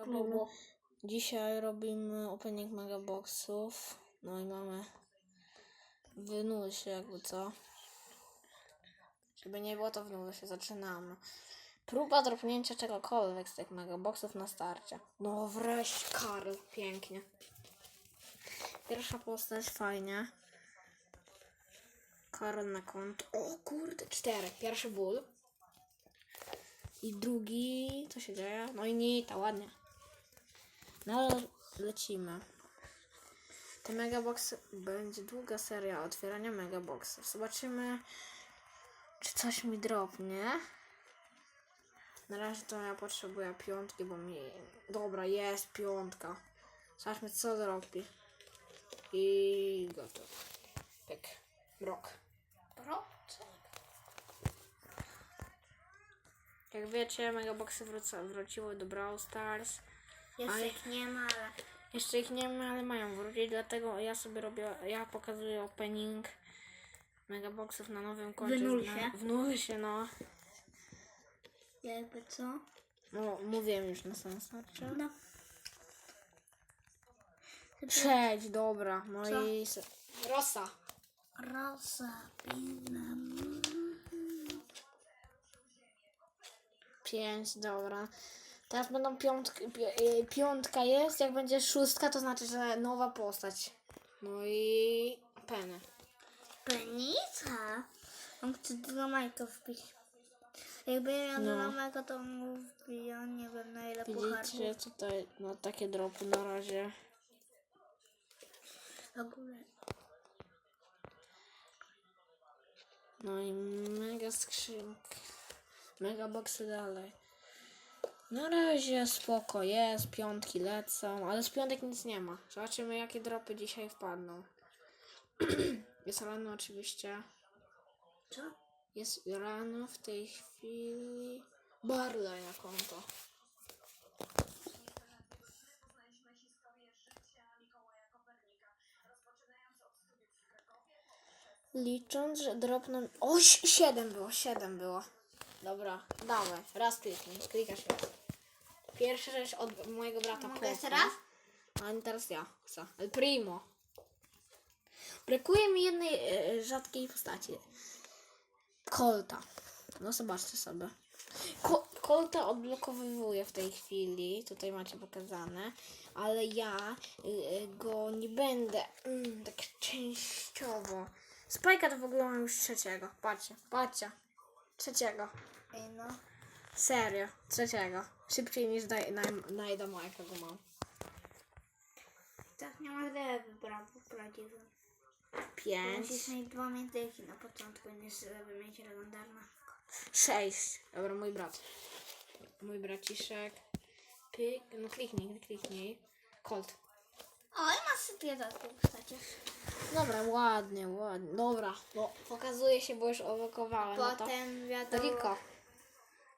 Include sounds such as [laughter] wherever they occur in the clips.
Robimy, dzisiaj robimy opening megaboxów. No i mamy w nusie jakby co. Żeby nie było to w nusie, zaczynamy. Próba dropnięcia czegokolwiek z tych megaboxów na starcie. No wreszcie Karl, pięknie. Pierwsza postać, fajnie. Karol na konto. O kurde, cztery. Pierwszy ból. I drugi, co się dzieje? No i Nita, ładnie. No ale lecimy. Te megaboxy, będzie długa seria otwierania megaboxów. Zobaczymy, czy coś mi dropnie. Na razie to ja potrzebuję piątki, bo mi... Dobra, jest piątka. Zobaczmy, co dropi. I gotowe. Pyk. Rok. Rok? Jak wiecie, megaboxy wróciły do Brawl Stars. Jeszcze Ale- ich nie ma, ale Jeszcze ich nie ma, ale mają wrócić, dlatego ja sobie robię, ja pokazuję opening megaboxów na nowym koncie. W nusie? Na- W nusie, no. jakby co? No, mówiłem już na samym starcie. No. Przejdź, dobra. No Co? i... Rosa. Rosa. Pięć, dobra. Teraz będą piątki, pi- y, piątka jest, jak będzie szóstka, to znaczy, że nowa postać. No i penny. Penica? On chce do Majka wbić. Jakby ja No. do Majka, to mu wbija, nie wiem na ile Widzicie pucharków. tutaj, no takie dropy na razie. W ogóle. No i mega skrzynka. Mega boxy dalej. Na razie spoko jest, piątki lecą, ale z piątek nic nie ma. Zobaczymy jakie dropy dzisiaj wpadną. [clears throat] jest rano oczywiście. Co? Jest rano w tej chwili. Barley na konto. Licząc, że dropną. O, si- siedem było, siedem było. Dobra, dawaj, raz kliknij, klikasz raz. Pierwsza rzecz od mojego brata Mogę jeszcze raz? A teraz ja chcę. El Primo. Brakuje mi jednej e, rzadkiej postaci. Colta. No zobaczcie sobie. Ko Colta odblokowywuję w tej chwili. Tutaj macie pokazane. Ale ja y, go nie będę mm, tak częściowo. Spajka to w ogóle mam już trzeciego. Patrzcie, patrzcie. Trzeciego. Ej no. Serio, trzeciego. Szybciej niż daj, naj, najda Majka go mam. Tak nie ma gdy wybrał prawdziwy. Pięć. Musisz mieć dwa miętyki na początku, nie żeby mieć legendarna. Sześć. Dobra, mój brat. Mój braciszek. Pyk. No kliknij, kliknij. Colt. O, i masz sobie dodatkowe postacie. Dobra, ładnie, ładnie. Dobra, no pokazuje się, bo już owokowałem. No to Potem wiadomo.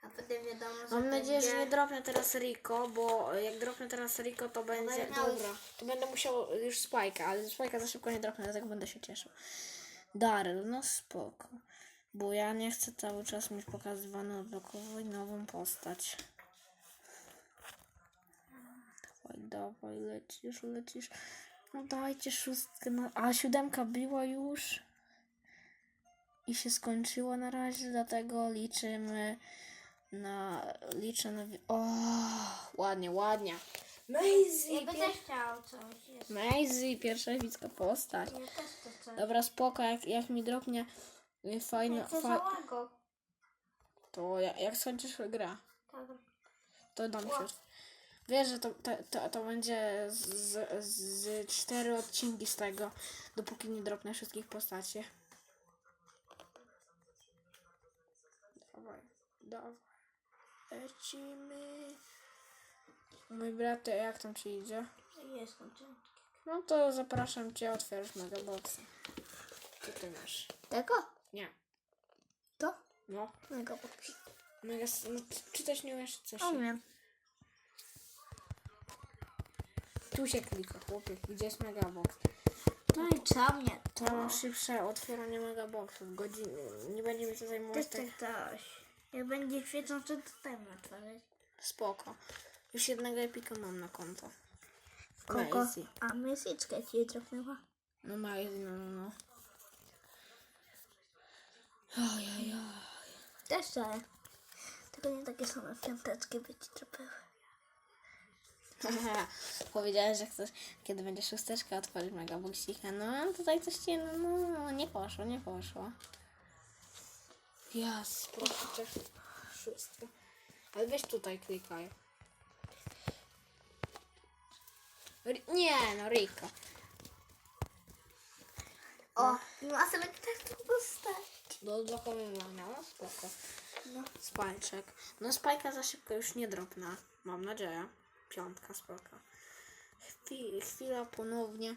A potem wiadomo, że Mam nadzieję, że nie będzie- dropnę teraz Rico, bo jak dropnę teraz Rico, to będzie... miał- Dobra, to będę musiał już Spajka, ale Spajka za szybko nie dropnę, dlatego będę się cieszył. Daryl, no spoko. Bo ja nie chcę cały czas mieć pokazywaną odblokowuj nową postać. Dawaj, dawaj, lecisz, lecisz. No dajcie szóstkę. No, a siódemka była już. I się skończyło na razie, dlatego liczymy na... Liczę na... O, ładnie, ładnie. Maisie! Ja bym też chciał coś. Maisie, pierwsza epicka postać. Ja też chcę coś. Dobra, spoko, jak, jak mi dropnie y, fajna... Ja chcę Fa... To ja, jak skończysz grę, Tak. to dam się. Wiesz, że to, to, to, to będzie z, z, z cztery odcinki z tego, dopóki nie dropnę wszystkich postaci. Dawaj, dawaj. Lecimy. Mój brat, jak tam ci idzie? Jest kończynki. No to zapraszam cię, otwierasz megaboxa. Co ty masz? Tego? Nie. To? No. Mega podpis. Mega, no, czytać nie umiesz coś. Umiem. Tu się klika, chłopie. Gdzie jest megabox? No i co mnie To szybsze otwieranie megaboxów. Godziny. Nie będzie mi to zajmować Też tak tak. Jak będzie świecący, to tam otworzyć. spoko. Już jednego epika mam na konto. Kogo? A mysyczkę ci dropnęła. No Maisie, no, no, no. Ojej, Też wcale. Tylko nie takie same piąteczki by ci dropiły. [laughs] Powiedziałeś, że chcesz, kiedy będzie szósteczka, otworzyć mega buksika. No, a tutaj coś ci, no, no, nie poszło, nie poszło. Jas, proszę. Szóstka. Ale weź tutaj klikaj. Nie, no Rika. O, i ma sobie tak tu postawić. Do odblokowywania, no spoko. No. Spajczek. No spajka za szybko już nie dropna. Mam nadzieję. Piątka spoko. Chwi, chwila ponownie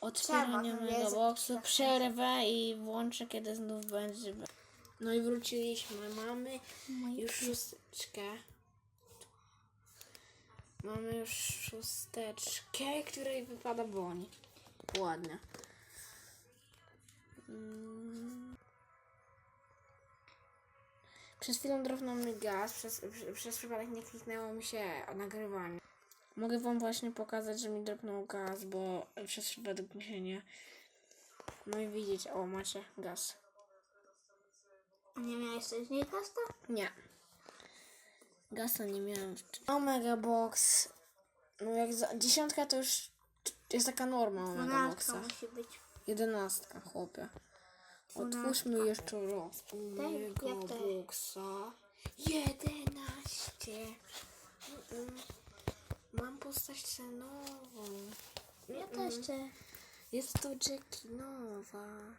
otwierania mojego chwila. Przerwę i włączę kiedy znów będzie. No i wróciliśmy. Mamy już szósteczkę. Mamy już szósteczkę, której wypada boni. Ładnie. Mm. Przez chwilę drobnął mi gaz, przez, przez przypadek nie kliknęło mi się nagrywanie. Mogę wam właśnie pokazać, że mi dropnął gaz, bo przez przypadek mi się nie... No i widzicie, o macie gaz. Nie miałeś coś z niej kasta? Nie. Gasa nie miałem. Omega Box. No jak za... Dziesiątka to już jest taka norma Omega Dwunastka Boxa. musi być. Jedenastka, chłopie. Otwórzmy jeszcze raz. Omega jak to Boxa. Jedenaście. Mm-mm. Mam postać cenową. Ja też chcę. Jest to Jackie nowa.